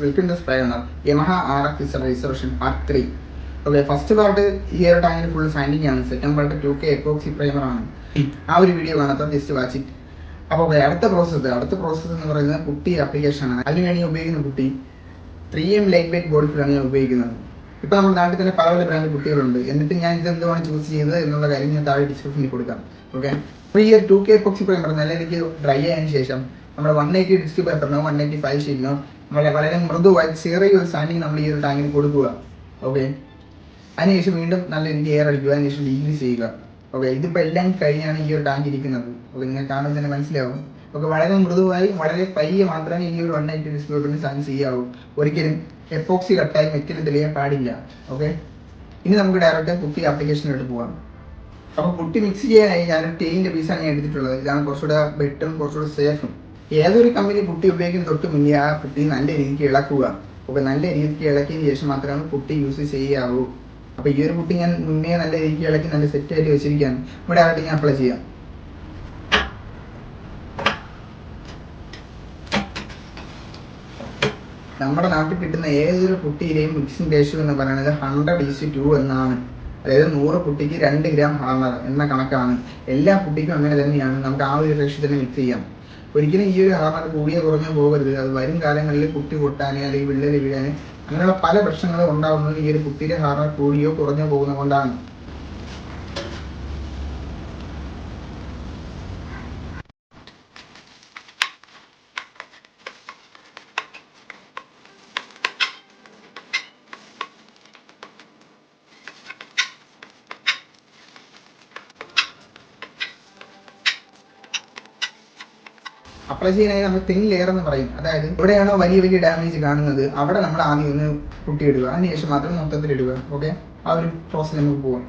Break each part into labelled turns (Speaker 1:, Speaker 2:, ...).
Speaker 1: Welcome the owner Yamaha R F is reservation part three okay first part here ടൈമിൽ full sanding ആണ്. Second part two K epoxy primer ആണ്. ആ ഒരു video കാണാത്ത just watch it അപ്പോൾ അടുത്ത process അടുത്ത പ്രോസസ്സ് എന്ന് പറയുന്നത് കുട്ടി ആപ്ലിക്കേഷൻ ആണ്. അതിന് വേണ്ടി ഉപയോഗിക്കുന്ന കുട്ടി three M light weight body ഫിലാണ് ഞാൻ ഉപയോഗിക്കുന്നത്. ഇപ്പം നമ്മുടെ നാട്ടിൽ തന്നെ പല പല ബ്രാൻഡ് കുട്ടികളുണ്ട്. എന്നിട്ട് ഞാൻ ഇത് എന്തുമാണ് ചൂസ് ചെയ്തത് എന്നുള്ള കാര്യം ഞാൻ താഴെ ഡിസ്ക്രിപ്ഷനിൽ കൊടുക്കാം. ഓക്കെ അപ്പോൾ ഈ ടു കെ എപ്പോക്സി പ്രൈമർ നല്ല എനിക്ക് ഡ്രൈ ആയതിനു ശേഷം നമ്മുടെ വൺ എയ്റ്റി ഡിസ്ക് പേപ്പറിനോ വൺ എയ്റ്റി ഫൈവ് ഷീറ്റിനോ വളരെ വളരെ മൃദുവായി ചെറിയ ഒരു സാൻഡിങ് നമ്മൾ ഈ ഒരു ടാങ്കിന് കൊടുക്കുക. ഓക്കെ അതിനുശേഷം വീണ്ടും നല്ല എനിക്ക് എയർ അടിക്കുക. അതിനുശേഷം ഡീഗ്രീസ് ചെയ്യുക. ഓക്കെ ഇതിപ്പോൾ എല്ലാം കഴിഞ്ഞാണ് ഈ ഒരു ടാങ്ക് ഇരിക്കുന്നത്. ഓക്കെ നിങ്ങൾ കാണുമ്പോൾ തന്നെ മനസ്സിലാവും. ഓക്കെ വളരെ മൃദുവായി വളരെ പയ്യെ മാത്രമേ ഈ ഒരു വൺ നയന്റി ഡിസ്പ്ലോട്ടിന് സാധനം ചെയ്യാവൂ. ഒരിക്കലും എപ്പോക്സി കട്ടായി മെറ്റൽ തെളിയാൻ പാടില്ല. ഓക്കെ ഇനി നമുക്ക് ഡയറക്റ്റ് കുട്ടി ആപ്ലിക്കേഷനിലോട്ട് പോകാം അപ്പോൾ കുട്ടി മിക്സ് ചെയ്യാനായി ഞാൻ ടീന്റെ പീസാണ് ഞാൻ എടുത്തിട്ടുള്ളത്. ഇതാണ് കുറച്ചുകൂടെ ബെറ്ററും കുറച്ചുകൂടെ സേഫും ഏതൊരു കമ്പനി പുട്ടി ഉപയോഗിക്കുന്ന തൊട്ട് മുന്നേ ആ കുട്ടി നല്ല രീതിക്ക് ഇളക്കുക. അപ്പോൾ നല്ല രീതിക്ക് ഇളക്കിയതിന് ശേഷം മാത്രമാണ് പുട്ടി യൂസ് ചെയ്യാവൂ. അപ്പോൾ ഈ ഒരു കുട്ടി ഞാൻ മുന്നേ നല്ല രീതിക്ക് ഇളക്കി നല്ല സെറ്റ് ആയിട്ട് വെച്ചിരിക്കുകയാണ്. ഇവിടെ ആയിട്ട് ഞാൻ അപ്ലൈ ചെയ്യാം. നമ്മുടെ നാട്ടിൽ കിട്ടുന്ന ഏതൊരു കുട്ടിയിലെയും മിക്സിംഗ് റേഷ്യോ എന്ന് പറയുന്നത് ഹൺഡ്രഡ് ഈസ് ടു എന്നാണ്. അതായത് നൂറ് പുട്ടിക്ക് രണ്ട് ഗ്രാം ഹാർമർ എന്ന കണക്കാണ്. എല്ലാ കുട്ടിക്കും അങ്ങനെ തന്നെയാണ്. നമുക്ക് ആ ഒരു റേഷ്യോ തന്നെ മിക്സ് ചെയ്യാം. ഒരിക്കലും ഈ ഒരു ഹാർമർ കൂടിയ കുറഞ്ഞോ പോകരുത്. അത് വരും കാലങ്ങളിൽ കുട്ടി പൊട്ടാന് അല്ലെങ്കിൽ വിള്ളൽ വീഴാനേ അങ്ങനെയുള്ള പല പ്രശ്നങ്ങളും ഉണ്ടാകുന്നത് ഈ ഒരു കുട്ടിയുടെ ഹാർമർ കൂടിയോ കുറഞ്ഞോ പോകുന്നത് കൊണ്ടാണ്. അപ്ലൈ ചെയ്യാനായി നമ്മൾ തിൻ ലെയർ എന്ന് പറയും. അതായത് എവിടെയാണോ വലിയ വലിയ ഡാമേജ് കാണുന്നത്? അവിടെ നമ്മൾ ആദ്യം ഒന്ന് കുട്ടിയിടുക. അതിനുശേഷം മാത്രം മൊത്തത്തിൽ ഇടുക. ഓക്കെ ആ ഒരു പ്രോസസ്സ് നമുക്ക് പോകാം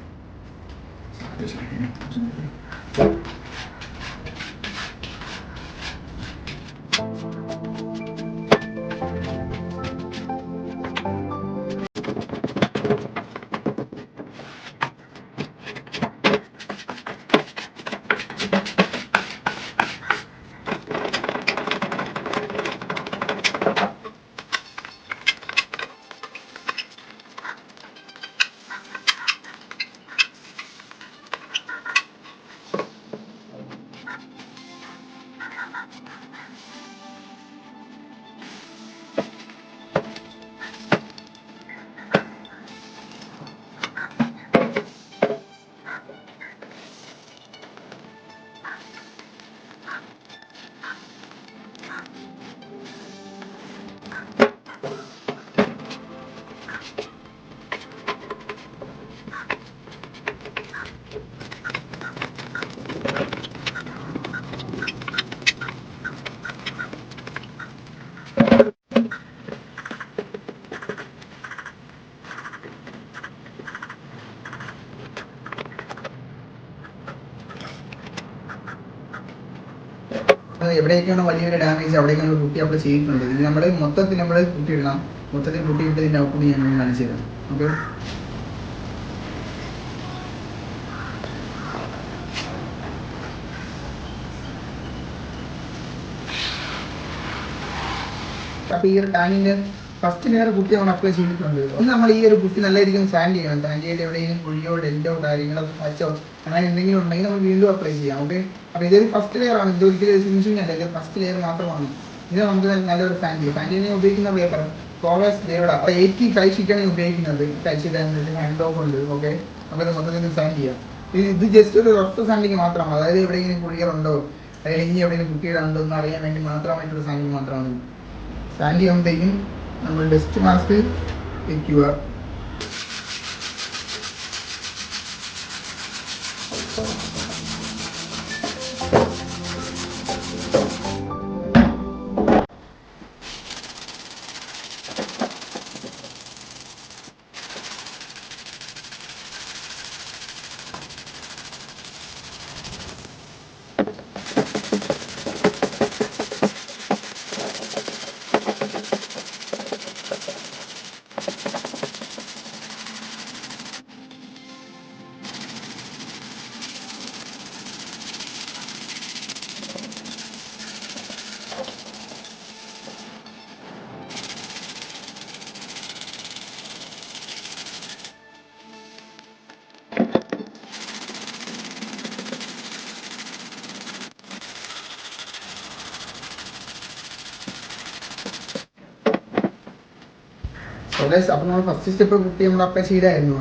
Speaker 1: എവിടെയൊക്കെയാണോ വലിയൊരു ഡാമേജ് അവിടെയൊക്കെ നമ്മൾ കുട്ടി അപ്ലൈ ചെയ്തിട്ടുണ്ട് ഇത് നമ്മൾ മൊത്തത്തിൽ നമ്മൾ കുട്ടിയിടണം. മൊത്തത്തിൽ കുട്ടി ഇതിന്റെ ഔട്ട്പുട്ട് ഞാൻ കാണിച്ചു തരാം. ഓക്കെ? അപ്പൊ ഈ ഒരു ടാങ്കിന്റെ ഫസ്റ്റ് ലെയർ കുട്ടി നമ്മൾ അപ്ലൈ ചെയ്തിട്ടുണ്ട് നമ്മൾ ഈ ഒരു കുട്ടി നല്ല രീതിയിൽ സാൻഡ് ചെയ്യണം. സാൻഡ് ചെയ്ത് എവിടെയെങ്കിലും കുഴിയോ ഡെല്ലോ കാര്യങ്ങളോ മച്ചോ അങ്ങനെ എന്തെങ്കിലും ഉണ്ടെങ്കിൽ നമ്മൾ വീണ്ടും അപ്ലൈ ചെയ്യാം. ഓക്കെ അപ്പോൾ ഇതൊരു ഫസ്റ്റ് ലെയർ ആണ്. ഇത് ഒരിക്കലും ഫിനിഷിംഗ് അല്ല. ഇത് ഫസ്റ്റ് ലെയർ മാത്രമാണ്. ഇത് നമുക്ക് നല്ലൊരു ഫാൻ ചെയ്യും. ഫാൻ ചെയ്യാൻ ഉപയോഗിക്കുന്ന പേപ്പർ കോവേഴ്സ് ദേവട അപ്പോൾ എയ്റ്റി ആണ് ഉപയോഗിക്കുന്നത്. ആണ് ഹാൻഡ് ഓഫ് ഉണ്ട് ഓക്കെ നമുക്കത് മൊത്തത്തിൽ സാൻഡ് ചെയ്യാം. ഇത് ഇത് ജസ്റ്റ് ഒരു റഫ് സാൻഡിങ് മാത്രമാണ്. അതായത് എവിടെയെങ്കിലും കുഴികളുണ്ടോ അല്ലെങ്കിൽ ഇനി എവിടെയെങ്കിലും കുട്ടികളുണ്ടോ എന്ന് അറിയാൻ വേണ്ടി മാത്രമായിട്ടൊരു സാൻഡിങ് മാത്രമാണ്. സാൻഡ് ചെയ്യുമ്പോഴത്തേക്കും നമ്മൾ ഡസ്റ്റ് മാസ്ക് വയ്ക്കുക ഓക്കെ അപ്പോൾ നമ്മൾ ഫസ്റ്റ് സ്റ്റെപ്പ് കുട്ടി അപ്പം ചെയ്തായിരുന്നു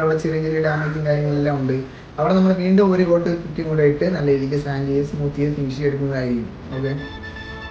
Speaker 1: അവിടെ ചെറിയ ചെറിയ ഡാമേജും കാര്യങ്ങളെല്ലാം ഉണ്ട്. അവിടെ നമ്മൾ വീണ്ടും ഒരു കോട്ട് കുട്ടിയും കൂടെ ഇട്ട് നല്ല രീതിക്ക് സാൻഡ് ചെയ്ത് സ്മൂത്ത് ചെയ്ത് ഫിനിഷ് ചെയ്തെടുക്കുന്നതായിരിക്കും ഓക്കെ